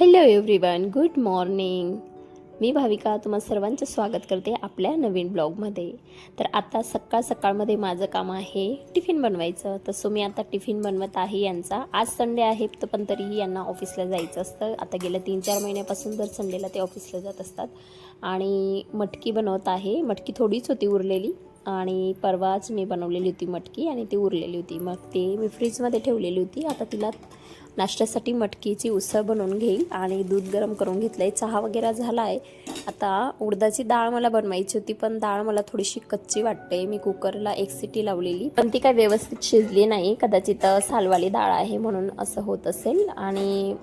Hello everyone good morning मी भाविका तुम्हा सर्वांचं स्वागत करते आपल्या नवीन ब्लॉगमध्ये. तर आता सकाळ सकाळमध्ये माझं काम आहे टिफिन बनवायचं. तसं मी आता टिफिन बनवत आहे. यांचा आज संडे आहे तर पण तरीही यांना ऑफिसला जायचं असतं. आता गेल्या तीन चार महिन्यापासून दर संडेला ते ऑफिसला जात असतात. आणि मटकी बनवत आहे. मटकी थोडीच होती उरलेली. आणि परवाच मी बनवलेली होती मटकी आणि ती उरलेली होती. मग ते मी फ्रीजमध्ये ठेवलेली होती. आता तिला नाश्त्यासाठी मटकीची उसळ बनवून घेईल आणि दूध गरम करून घेतलं आहे चहा वगैरे झाला आहे आता उडदाची डाळ मला बनवायची होती पण डाळ मला थोडीशी कच्ची वाटते. मी कुकरला एक सिटी लावलेली. पण ती काय व्यवस्थित शिजली नाही. कदाचित सालवाली डाळ आहे म्हणून असं होत असेल. आणि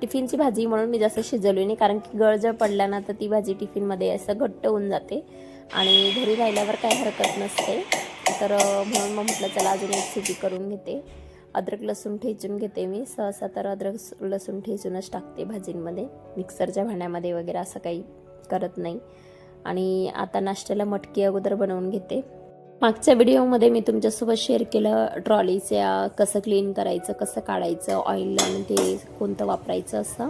टिफिनची भाजी म्हणून मी जास्त शिजवली नाही कारण की गळजळ पडल्यानं पडला ना तर ती भाजी टिफिनमध्ये असं घट्ट होऊन जाते. आणि घरी राहिल्यावर काही हरकत नसते. तर म्हणून मग म्हटलं चला अजून एक सिटी करून घेते. अद्रक लसूण ठेचून घेते मी. सहसा तर अद्रक लसूण ठेचूनच टाकते भाजींमध्ये. मिक्सरच्या भांड्यामध्ये वगैरे असं काही करत नाही. आणि आता नाश्त्याला मटकी अगोदर बनवून घेते. मागच्या व्हिडिओमध्ये मी तुमच्यासोबत शेअर केलं ट्रॉलीच्या कसं क्लीन करायचं कसं काढायचं ऑइल आणि ते कोणतं वापरायचं असं.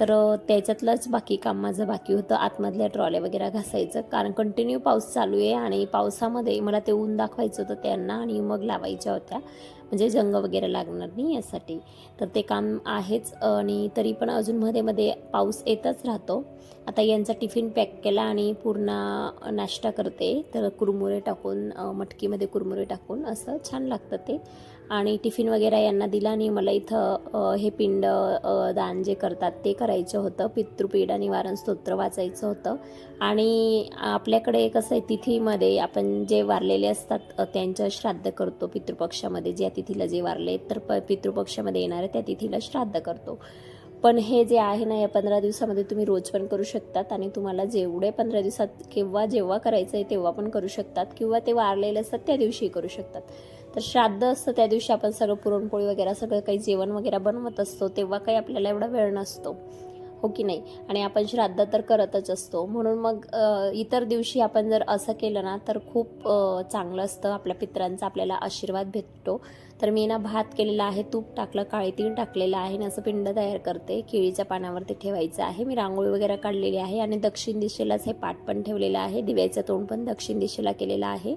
तर त्याच्यातलंच बाकी काम माझं बाकी होतं. आतमधल्या ट्रॉल्या वगैरे घासायचं. कारण कंटिन्यू पाऊस चालू आहे आणि पावसामध्ये मला ते ऊन दाखवायचं होतं त्यांना आणि मग लावायच्या होत्या. म्हणजे जंग वगैरे लागणार नाही यासाठी. तर ते काम आहेच आणि तरी पण अजून मध्ये मध्ये पाऊस येतच राहतो. आता यांचा टिफिन पॅक केला आणि पूर्ण नाश्ता करते. तर कुरमुरे टाकून मटकीमध्ये कुरमुरे टाकून असं छान लागतं ते. आणि टिफिन वगैरे यांना दिला आणि मला इथं हे पिंड दान जे करतात ते करायचं होतं. पितृपीड निवारण स्तोत्र वाचायचं होतं. आणि आपल्याकडे कसं आहे तिथीमध्ये आपण जे वारलेले असतात त्यांचं श्राद्ध करतो पितृपक्षामध्ये. ज्या तिथीला जे वारले तर प पितृपक्षामध्ये येणारे त्या तिथीला श्राद्ध करतो. पण हे जे आहे ना या पंधरा दिवसामध्ये तुम्ही रोज पण करू शकतात आणि तुम्हाला जेवढे पंधरा दिवसात किंवा जेव्हा करायचं आहे तेव्हा पण करू शकतात. किंवा ते वारलेले असतात त्या दिवशी करू शकतात. तर श्राद्ध असतं त्या दिवशी आपण सगळं पुरणपोळी वगैरे सगळं काही जेवण वगैरे बनवत असतो तेव्हा काही आपल्याला एवढा वेळ नसतो. हो की नाही? आणि आपण श्राद्ध तर करतच असतो. म्हणून मग इतर दिवशी आपण जर असं केलं ना तर खूप चांगलं असतं. आपल्या पित्रांचा आपल्याला आशीर्वाद भेटतो. तर मी ना भात केलेला आहे तूप टाकलं काळी तीळ टाकलेलं आहे आणि असं पिंड तयार करते. केळीच्या पानावरती ठेवायचं आहे. मी रांगोळी वगैरे काढलेली आहे आणि दक्षिण दिशेलाच हे पाट पण ठेवलेलं आहे. दिव्याचं तोंड पण दक्षिण दिशेला केलेलं आहे.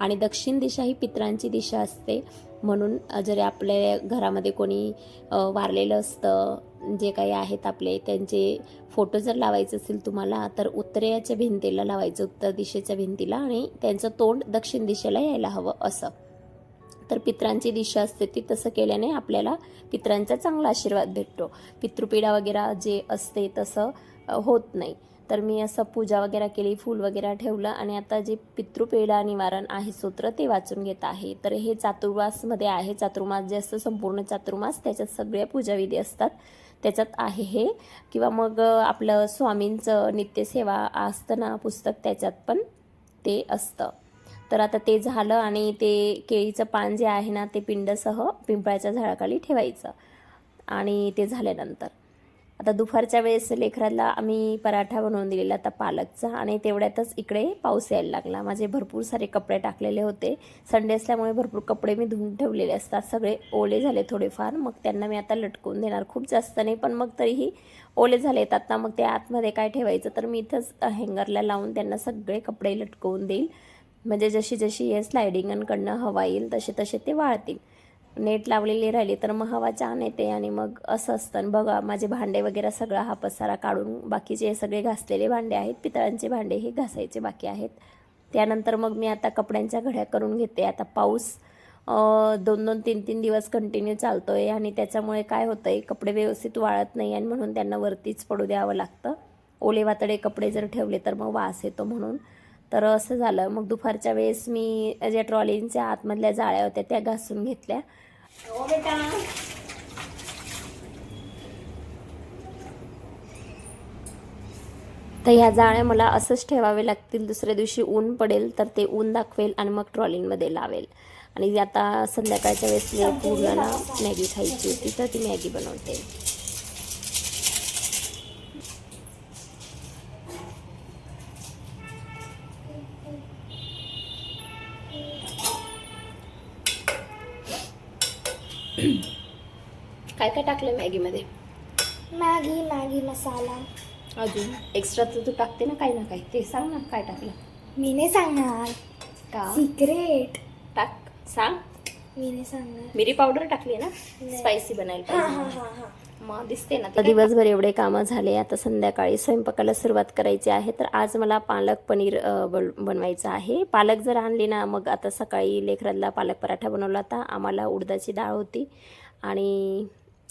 आणि दक्षिण दिशा ही पित्रांची दिशा असते. म्हणून जरी आपल्या घरामध्ये कोणी वारलेलं असतं जे काही आहेत आपले त्यांचे फोटो जर लावायचे असेल तुम्हाला तर उत्तरेच्या भिंतीला लावायचं उत्तर दिशेच्या भिंतीला आणि त्यांचं तोंड दक्षिण दिशेला यायला हवं असं. तर पित्रांची दिशा असते ती तसं केल्याने आपल्याला पित्रांचा चांगला आशीर्वाद भेटतो. पितृपीडा वगैरे जे असते तसं होत नाही. तर मी असं पूजा वगैरे केली फूल वगैरे ठेवलं आणि आता जे पितृपेढा निवारण आहे सूत्र ते वाचून घेत आहे. तर हे चातुर्मासमध्ये आहे. चातुर्मास जे असतं संपूर्ण चातुर्मास त्याच्यात सगळ्या पूजाविधी असतात. त्याच्यात आहे हे. किंवा मग आपलं स्वामींचं नित्यसेवा असतं ना पुस्तक त्याच्यात पण ते असतं. तर आता ते झालं आणि ते केळीचं पान जे आहे ना ते पिंडसह पिंपळाच्या झाडाखाली ठेवायचं. आणि ते झाल्यानंतर. आता दुपारच्या वेळेस लेकराला आम्ही पराठा बनवून दिलेला आता पालकचा आणि तेवढ्यातच इकडे पाऊस यायला लागला. माझे भरपूर सारे कपडे टाकलेले होते. संडे असल्यामुळे भरपूर कपडे मी धुवून ठेवलेले असतात. सगळे ओले झाले थोडेफार. मग त्यांना मी आता लटकवून देणार. खूप जास्त नाही पण मग तरीही ओले झालेत आता मग ते आतमध्ये काय ठेवायचं तर मी इथंच हँगरला लावून त्यांना सगळे कपडे लटकवून देईल. म्हणजे जशी जशी हे स्लायडिंगांकडनं हवा येईल तसे तसे ते वाळतील. नेट लावलेली राहिली तर मग हवा छान येते आणि मग असं असतं. आणि बघा माझे भांडे वगैरे सगळा हा पसारा काढून बाकीचे हे सगळे घासलेले भांडे आहेत. पितळांचे भांडे हे घासायचे बाकी आहेत. त्यानंतर मग मी आता कपड्यांच्या घड्या करून घेते. आता पाऊस दोन दोन तीन तीन दिवस कंटिन्यू चालतो आहे आणि त्याच्यामुळे काय होतं आहे कपडे व्यवस्थित वाळत नाही आणि म्हणून त्यांना वरतीच पडू द्यावं लागतं. ओले वातडे कपडे जर ठेवले तर मग वास येतो म्हणून. तर असं झालं. मग दुपारच्या वेळेस मी ज्या ट्रॉलींच्या आतमधल्या जाळ्या होत्या त्या घासून घेतल्या. बेटा. तर ह्या जाळ्या मला असंच ठेवावे लागतील. दुसऱ्या दिवशी ऊन पडेल तर ते ऊन दाखवेल आणि मग ट्रॉलिंगमध्ये लावेल. आणि आता संध्याकाळच्या वेळेस मी पूर्ण ना मॅगी खायची होती तर ती मॅगी बनवते. काय काय टाकलं मॅगीमध्ये? मॅगी मॅगी मसाला. अजून? एक्स्ट्रा तर तू टाकते ना काही ना काही. ते सांग ना काय टाकलं? मी नाही सांगणार. का? सिक्रेट टाक. सांग. मी नाही सांगणार. मिरी पावडर टाकली ना. स्पायसी बनायला हा हा. हा हा. मग दिसते ना आता दिवसभर एवढे कामं झाले आता संध्याकाळी स्वयंपाकाला सुरुवात करायची आहे. तर आज मला पालक पनीर बनवायचं आहे. पालक जर आणली ना मग आता सकाळी लेकराला पालक पराठा बनवला होता. आम्हाला उडदाची डाळ होती आणि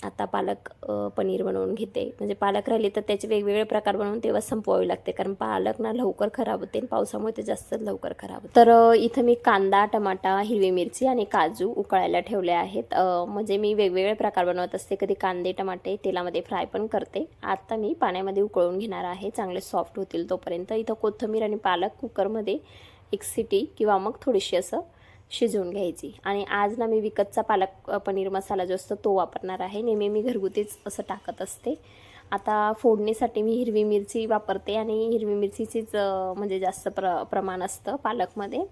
आता पालक पनीर बनवून घेते. म्हणजे पालक राहिली तर त्याचे वेगवेगळे प्रकार बनवून तेव्हा संपवावे लागते. कारण पालक ना लवकर खराब होते आणि पावसामुळे ते जास्त लवकर खराब होते. तर इथं मी कांदा टमाटा हिरवी मिरची आणि काजू उकळायला ठेवले आहेत. म्हणजे मी वेगवेगळे प्रकार बनवत असते. कधी कांदे टमाटे तेलामध्ये फ्राय पण करते. आता मी पाण्यामध्ये उकळून घेणार आहे. चांगले सॉफ्ट होतील तोपर्यंत. इथं कोथिंबीर आणि पालक कुकरमध्ये एक सिटी किंवा मग थोडीशी असं शिजवून घ्यायची. आणि आज ना मी विकतचा पालक पनीर मसाला जो असतो तो वापरणार आहे. नेहमी मी घरगुतीच असं टाकत असते. आता फोडणीसाठी मी हिरवी मिरची वापरते आणि हिरवी मिरचीचीच म्हणजे जास्त प्र प्रमाण असतं पालकमध्ये.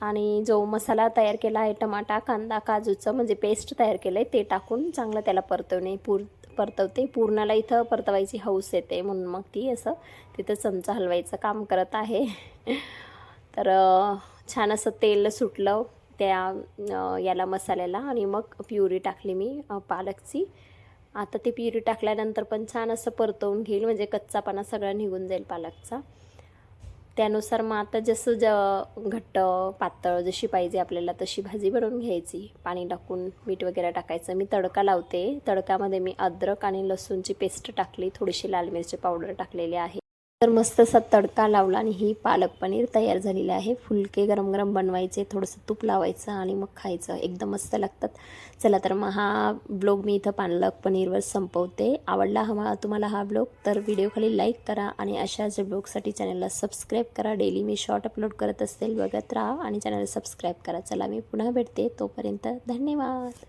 आणि जो मसाला तयार केला आहे टमाटा कांदा काजूचं म्हणजे पेस्ट तयार केलं आहे ते टाकून चांगलं त्याला परतवणे पूर परतवते. पूर्णाला इथं परतवायची हौस येते म्हणून मग ती असं तिथं चमचा हलवायचं काम करत आहे. तर छान असं तेल सुटलं त्या याला मसाल्याला आणि मग प्युरी टाकली मी पालकची. आता ती प्युरी टाकल्यानंतर पण छान असं परतवून घेईल म्हणजे कच्चापणा सगळा निघून जाईल पालकचा. त्यानुसार मग आता जसं ज घट्ट पातळ जशी पाहिजे आपल्याला तशी भाजी बनवून घ्यायची. पाणी टाकून मीठ वगैरे टाकायचं. मी तडका लावते. तडकामध्ये मी अद्रक आणि लसूणची पेस्ट टाकली. थोडीशी लाल मिरची पावडर टाकलेली आहे. तर मस्त असा तडका लावला आणि ही पालक पनीर तयार झालेली आहे. फुलके गरम गरम बनवायचे थोडंसं तूप लावायचं आणि मग खायचं. एकदम मस्त लागतात. चला तर मग हा ब्लॉग मी इथं पालक पनीरवर संपवते. आवडला हा तुम्हाला हा ब्लॉग तर व्हिडिओखाली लाईक करा आणि अशाच ब्लॉगसाठी चॅनलला सबस्क्राईब करा. डेली मी शॉर्ट अपलोड करत असेल बघत राहा आणि चॅनल सबस्क्राईब करा. चला मी पुन्हा भेटते. तोपर्यंत धन्यवाद.